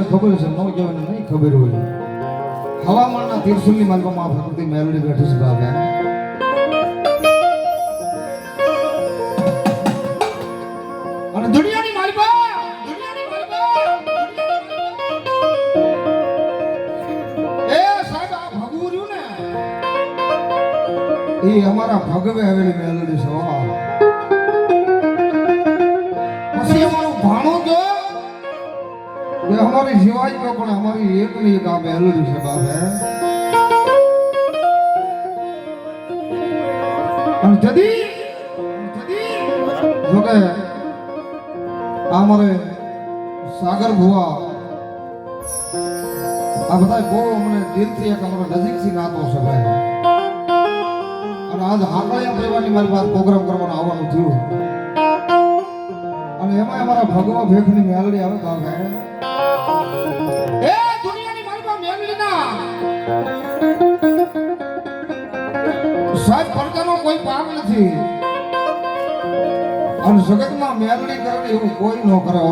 જેને ખબર છે ન નહીં ખબર હોય. હવામાનના તીરસુલની માલકોમાં આ ભક્તિ મેલડી બેઠી છે બાબા અને એ અમારા ભગવે આવેલી મેલડી છે. અમારી સિવાય ગયો પણ અમારી એકની એક આ મેલડી છે બાપે. અને જદી જોકે આ સાગર ભુવા, આ બધા બહુ અમને દિલથી એક અમારો નજીકથી નાતો છે ભાઈ. અને આજ હાકળિયા દેવાની મારી પાસે પ્રોગ્રામ કરવાનો આવવાનું થયું. અને એમાં અમારા ભગવા ભેખની મેલડી આવે તો નથી અને જગતમાં મેળણી કરવી એવું કોઈ ન કરો.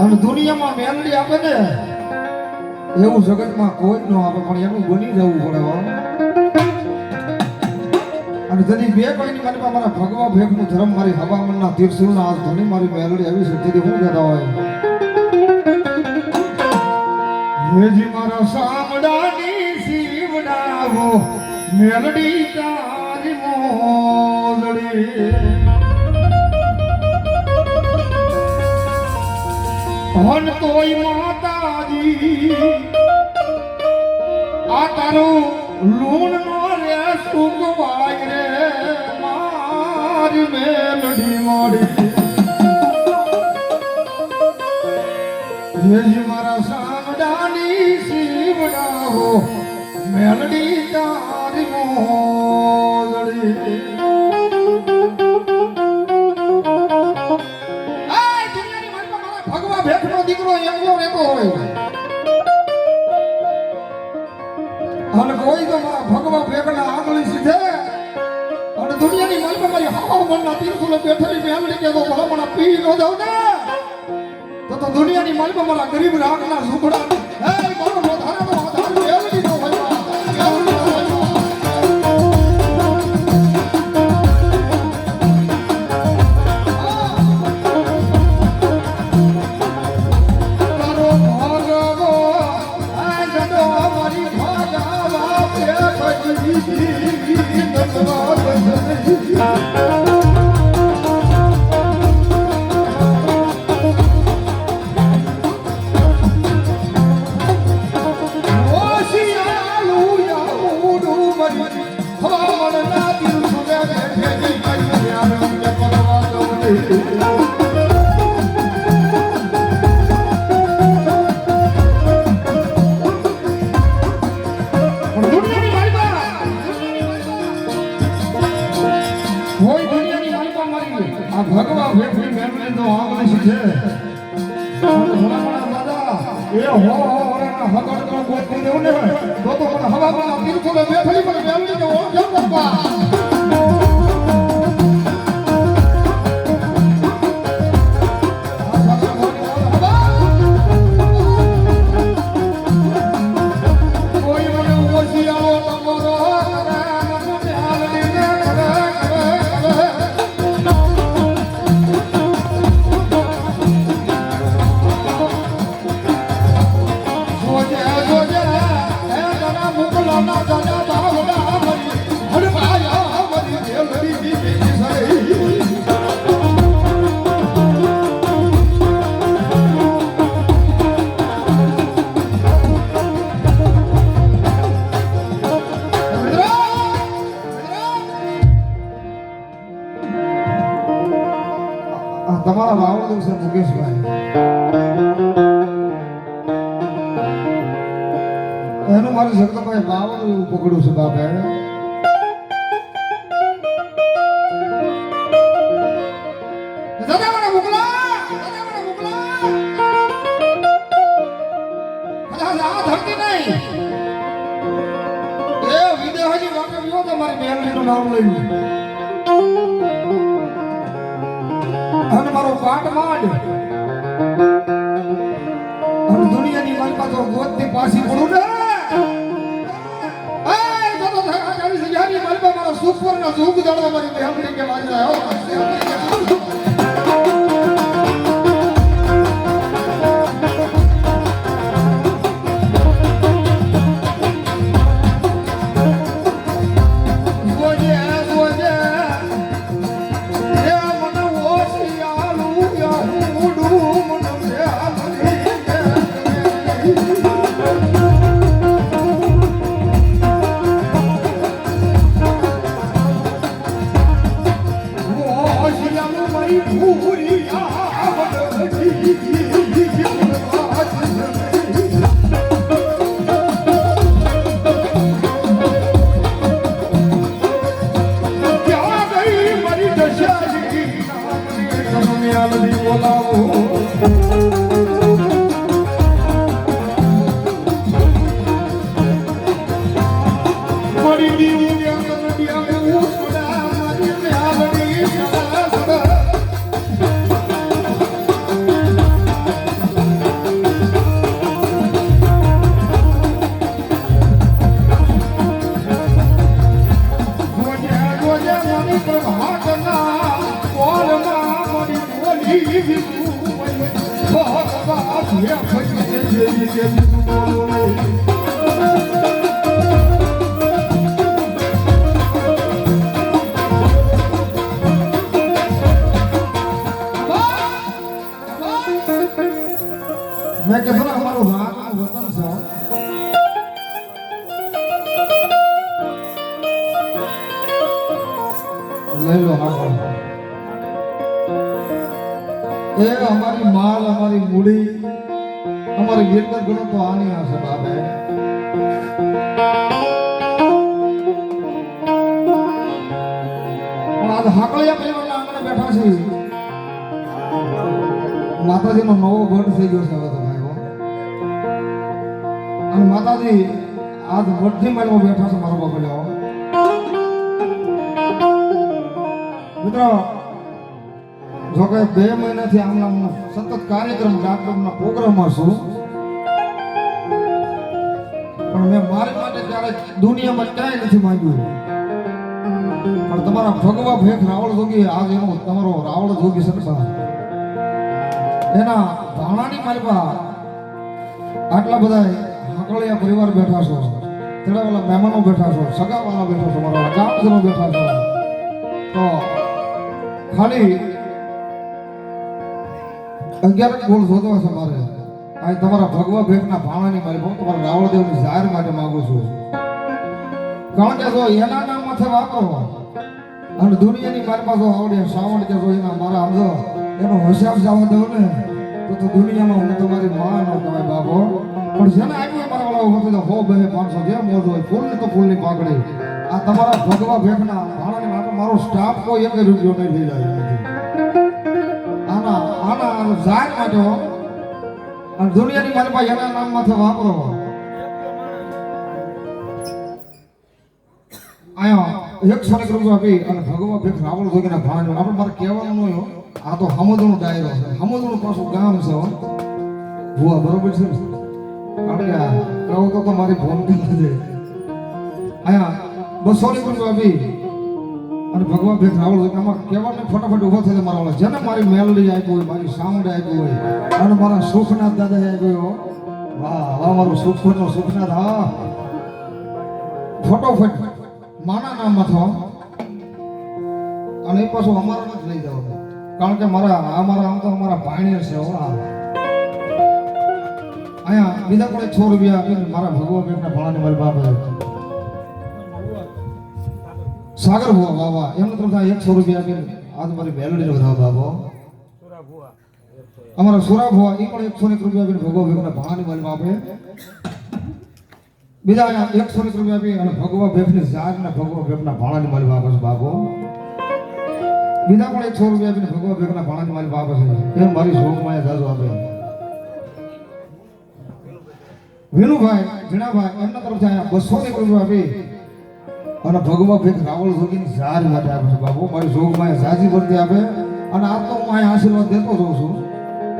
અને દુનિયામાં મેળણી આપે ને, એવું જગતમાં કોઈ ન આપે, પણ એનું બની જવું પડે અને જદી બે કોઈની મારી મારા ભગવા ભેગનું ધર્મ, મારી હવામાનના તીર્થના આ ધણી મારી મેલડી આવી છે, તેથી હું કહેતા હોય. મેજી મારા શિવડાવો મેલડી તારી મોલડી હન તોય માતાજી, આ તારું લૂણ નો રે સુગવાય રે. મારી મેલડી મોડી. હેજી મારા શિવડાવો મેલડી તારી મોલડી આ દીકરો એકલો રહેતો હોય અને કોઈ તો ભગવા ભેખના આંગળી સીધે અને દુનિયાની માલમાં મારી હાવ મનના તીર્થુલે બેઠેલી મેલડી કે તો ભલા પી ન દઉં ને તો તો દુનિયાની મારા ગરીબ રાખના ઝૂંપડા ને તો તો મને હવામાં તીર્થોને બેઠેલી પણ મેમરી તો ઓળખ્યો બાપા નામ લઈ. અને મારો પાટ માંડ અને દુનિયાની તો પાછો ગોતની પાછી પડું ને. મારી સુખ પર ના સુખ દાડવા મારી બેહમણી કે મારી રહ્યો આલદી બોલાવો આજ હાકળિયા બેઠા છીએ માતાજીનો નવો ગઢ થઈ ગયો છે હવે ભાઈઓ અને માતાજી, આજ વડથી માલમાં બેઠા છે મારો બગડ્યો મિત્રો, જો કે બે મહિનાથી આમના સતત કાર્યક્રમ કાર્યક્રમના પ્રોગ્રામમાં છું. પણ મેં મારી માટે ક્યારેક દુનિયામાં ક્યાંય નથી માંગ્યું. પણ તમારા ભગવા ભેખ રાવળ જોગી આજ એનો તમારો રાવળ જોગી સરસા એના ભાણાની માલપા આટલા બધા હાકળિયા પરિવાર બેઠા છો તેડાવાળા મહેમાનો બેઠા છો સગાવાળા બેઠા છો, મારા ગામજનો બેઠા છો. તો ખાલી અગિયાર ગોળ શોધવા છે મારે. આ તમારા ભગવા ભેખના ભાણાની હું તમારા રાવળદેવની જાહેર માટે માગું છું. કારણ કે જો એના નામ માથે વાપરો અને દુનિયાની મારી પાસે આવડે શ્રાવણ કે જો એના મારા આમ જો, એનો હોશિયાર જવા દઉં ને, તો તો દુનિયામાં હું તમારી માં ન કહેવાય બાબો પણ જેને આવ્યું મારા વાળા ઊભો તો હો બે પાંચસો જે મોજ હોય ફૂલ તો ફૂલની પાકડી આ તમારા ભગવા ભેખના ભાણાની માટે મારો સ્ટાફ કોઈ એક રૂપિયો નહીં લઈ જાય. આના આના જાહેર માટે. અને દુનિયાની મારી એના નામ માથે વાપરો. અહીંયા એક રૂપિયા આપી અને ભગવા ભેખ રાવણ જોગીના ભાણ આપણે મારે કહેવાનું નહીં આ તો હમદનો ડાયરો છે. હમદનું પાછું ગામ છે, હો. બરોબર છે? આપણે કહું તો મારી ફોન છે અહીંયા બસો ની ગુરુ આપી અને ભગવાન ભેખ રાવળ આમાં કહેવાને ફટાફટ ઊભો થયો મારા વાળા, જેને મારી મેલડી આપી હોય, મારી સાઉન્ડ આપી હોય, અને મારા સુખનાથ દાદા આપ્યો વાહ વાહ, મારું સુખનો સુખનાથ, હા. ફટોફટ માના નામમાં થવા અને એ પાછું અમારા જ લઈ જવાનું કારણ કે મારા અમારા આમ તો અમારા ભાણીયર છે, હો અહીંયા બીજા પણ છ રૂપિયા આપીને મારા ભગવાન બેટના ભાણાની મારી બાપ સાગર ભુવા બાબા એમને તો થાય એકસો રૂપિયા આપીને આજ મારી બેલડી વધાવ બાબો અમારા સુરા ભુવા, એ પણ એકસો એક રૂપિયા આપીને ભગવા બેટના ભાણાની મારી બાપે. બીજા એકસો એક રૂપિયા આપી અને ભગવા ભેફની જાગ ને ભગવા ભેખના ભાણાની મારી બાપ. છે બાબો બીજા પણ એકસો રૂપિયા આપીને ભગવા ભેગના ભાણાની મારી બાપ છે એમ મારી શોખમાં દાદુ આપે. વિનુભાઈ જીણાભાઈ એમના તરફથી અહીંયા બસો ની રૂપિયા આપી અને ભગવા ભેગ રાવળ જોગીની ઝાર માટે આપે છે બાબુ મારી શોખમાં ઝાજી ભરતી આપે. અને આ તો હું અહીંયા આશીર્વાદ દેતો જોઉં છું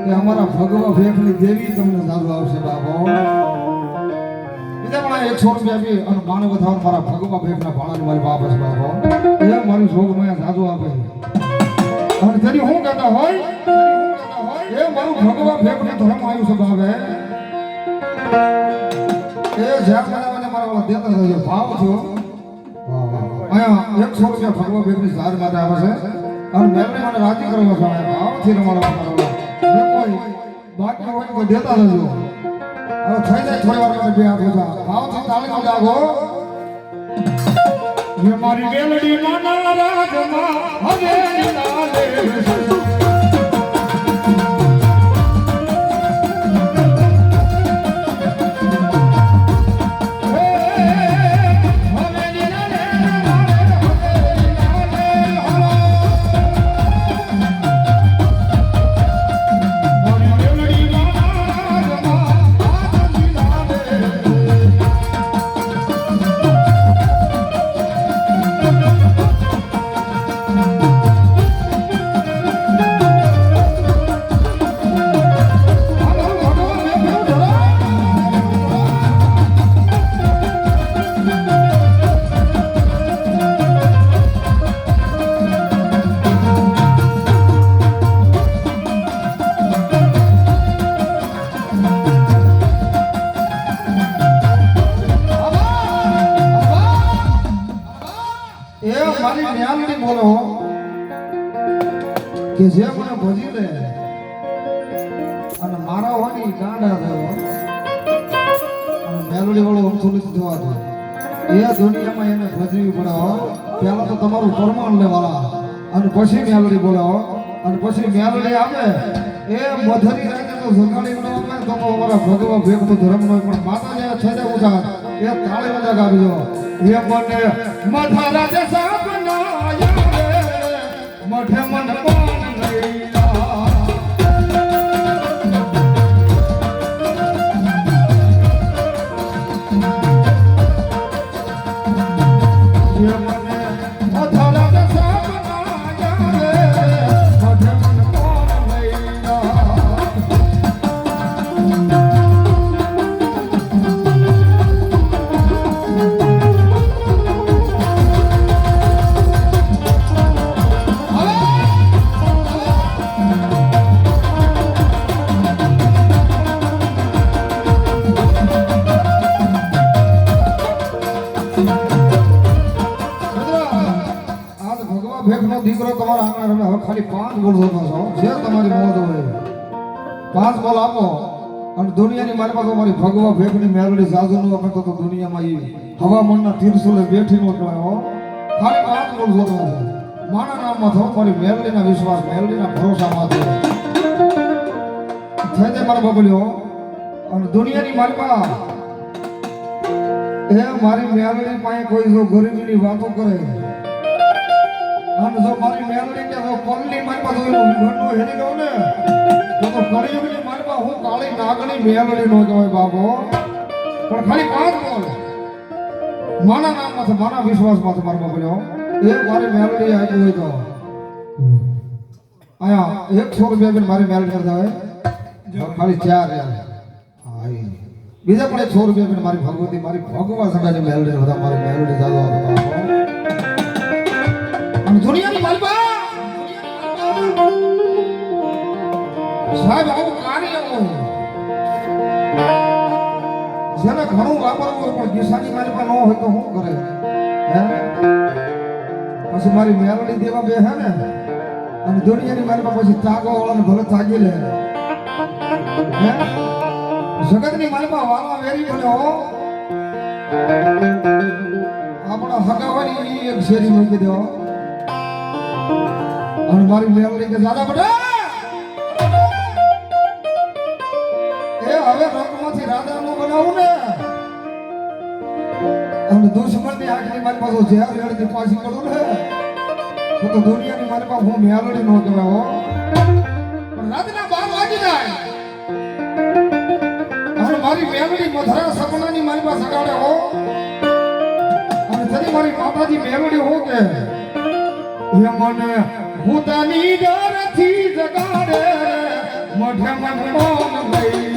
કે અમારા ભગવા ભેગની દેવી તમને દાદુ આવશે બાબો બીજા પણ એકસો રૂપિયા આપી, અને માનવ વધાવ મારા ભગવા ભેગના ભાડાની મારી છે બાપો એ મારું આપે. અને તેની હું કહેતા હોય, એ મારું ભગવા ભેગનું ધર્મ આવ્યું છે બાબે એ જ્યાં મને મને મારા દેતા થયો ભાવ વાહ. અહીંયા એકસો રૂપિયા ભગવા ભેગની ધાર માટે આવે છે. અને મેમને મને રાજી કરવો છે ભાવથી રમાડવા બાકી હોય દેતા રહેજો થઈ જાય થોડી વાર બે હાથ બધા ભાવથી તાળી લાગો મારી બેલડી માં રાગમાં હવે પછી મેલડી બોલાવો. અને પછી મેલડી આવે. એ મધરી રાતે તો જગાડી ન આવે. તો અમારા ભગવા ભેગ તો ધર્મ નો પણ માતાજી છે ને ઉઠા એ તાળી બધા ગાવી દો. એ મને મધા રાજે સપના આવે મઠે મન પણ લઈલા દુનિયાની મારી પાસે મારી ભગવા ભેગની મેલડી સાધુનું અમે તો દુનિયામાં એ હવામાનના તીરસુલે બેઠી નો કહેવાય ખાલી વાત બોલ છે માના નામમાં થો મારી મેરડીના વિશ્વાસ, મેરડીના ભરોસામાં છે થઈ જાય મારા બબલ્યો. અને દુનિયાની મારી પાસે એ મારી મેરડી પાસે કોઈ જો ગરીબીની વાતો કરે. અને જો મારી મેરડી કે જો કોલની મારી પાસે ઘરનો હેરી ગયો ને, તો કળિયુગની મારી હું કાળી નાગણી મેલડી નો જોય બાબો પણ ખાલી પાંચ બોલ. માના નામમાં છે, માના વિશ્વાસમાં છે મારો બોલ્યો એક મારી મેલડી આવી હોય તો. આયા એકસો રૂપિયા મારી મેલડી કરતા હોય. ખાલી ચાર યાર. બીજા પણ એકસો રૂપિયા મારી ભગવતી, મારી ભગવાન સગાની મેલડી હતા, મારી મેલડી જાદો હતા અને દુનિયાની મારી સાહેબ આવું જેને ઘણું વાપરવું હોય પણ દિશાની માલપા ન હોય તો શું કરે? હે? પછી મારી મેલડી દેવા બે હે ને? અને દુનિયાની માલપા પછી તાગો વાળાને ભલે તાગી લે. હે? જગતની માલપા વાળા વેરી બને હો. આપણા હગાવાની એક શેરી મૂકી દેવો અને મારી મેલડી કે, દાદા બટા! હવે રંગમાંથી રાધા નું બનાવું ને. અને દુશ્મનની આંખની મારી પાસે ઝેર રેડતી પાછી કરું ને. તો તો દુનિયાની મારી પાસે હું મેળડી નો કહેવાય હો. પણ રાતના બાર વાગી જાય. અને મારી મેળડી મધરા સપનાની મારી પાસે ગાડે હો. અને તરી મારી માતાજી મેળડી હો કે હે મને ભૂતાની ડરથી જગાડે, મઢે મન કોણ લઈ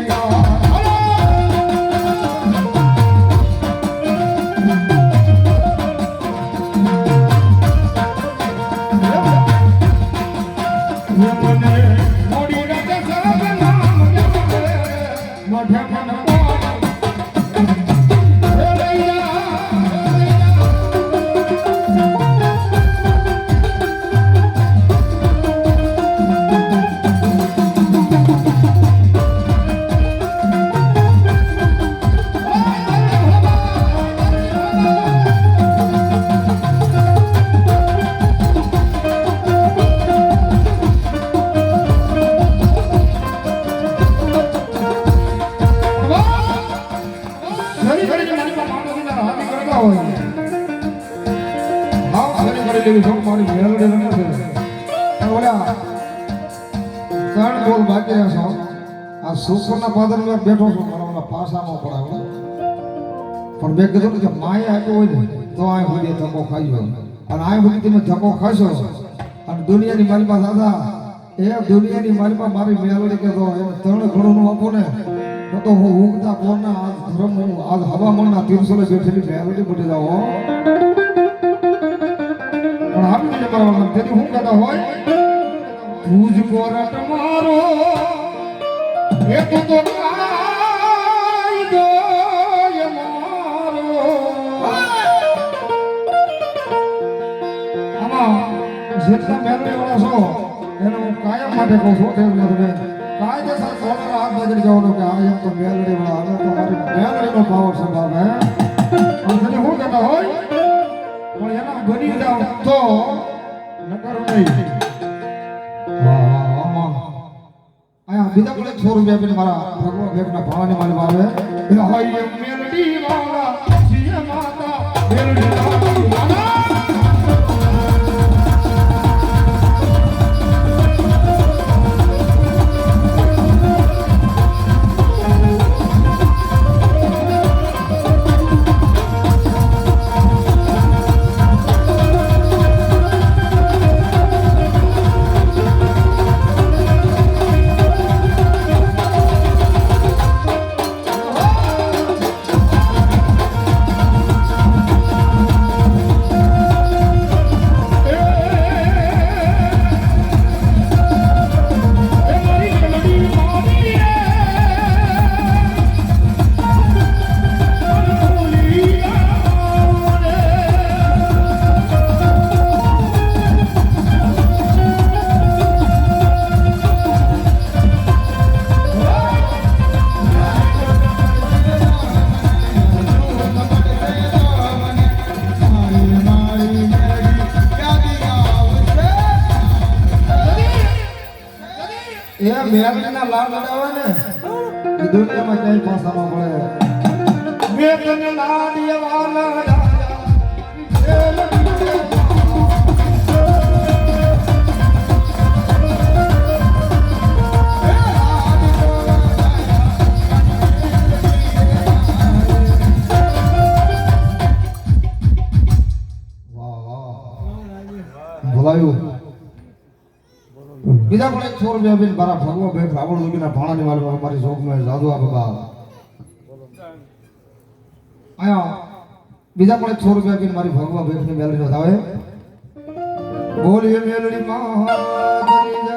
આ સુપરના પાદર મેં બેઠો છું. મારા ઓલા પાસામાં પડાવો પણ મેં કીધું ને કે માએ આપ્યો હોય ને, તો આ સુધી ધક્કો હોય અને આ સુધી તમે ધક્કો ખાશો. અને દુનિયાની માલમાં દાદા, એ દુનિયાની માલમાં મારી મેળવડી કહેતો એમ ત્રણ ઘણું આપો ને, તો હું ઊંઘતા કોના આ ધર્મ, હું આજ હવામાનના તીરસોલે બેઠેલી મેલડી બની જાઓ. પણ આપણે કરવાનું. મારા તેથી હું કહેતા હોય, તું જ મારો એ તો તો કાયદો એ મારો આમાં જેટલા મેળવી વાળા છો એને કાયમ માટે કહું છું તેમ તમે કાયદેસર સોનાર હાથ બગડી જવાનો કે આ એમ તો મેલડી વાળા હવે તો મારી તને શું કહેતા હોય પણ એના બની જાવ તો નકર નહીં બીજા પણ સો રૂપિયા આપીને મારા ભગવાન ભેગના ભાવાની મારી એ મેલડી દુનિયામાં ક્યાંય પાસામાં મળે. મેં તને લાડીએ વાલા બીજા પણ એક સો રૂપિયા આપીને મારા ભગવા ભાઈ રાવણ રૂપીના ભાણાની મારી મારી શોખમાં સાધુ આ બાબા. આયા, બીજા પણ એક સો રૂપિયા આપીને મારી ભગવા ભાઈ મેલડી વધાવે બોલીએ મેલડી મહારાજની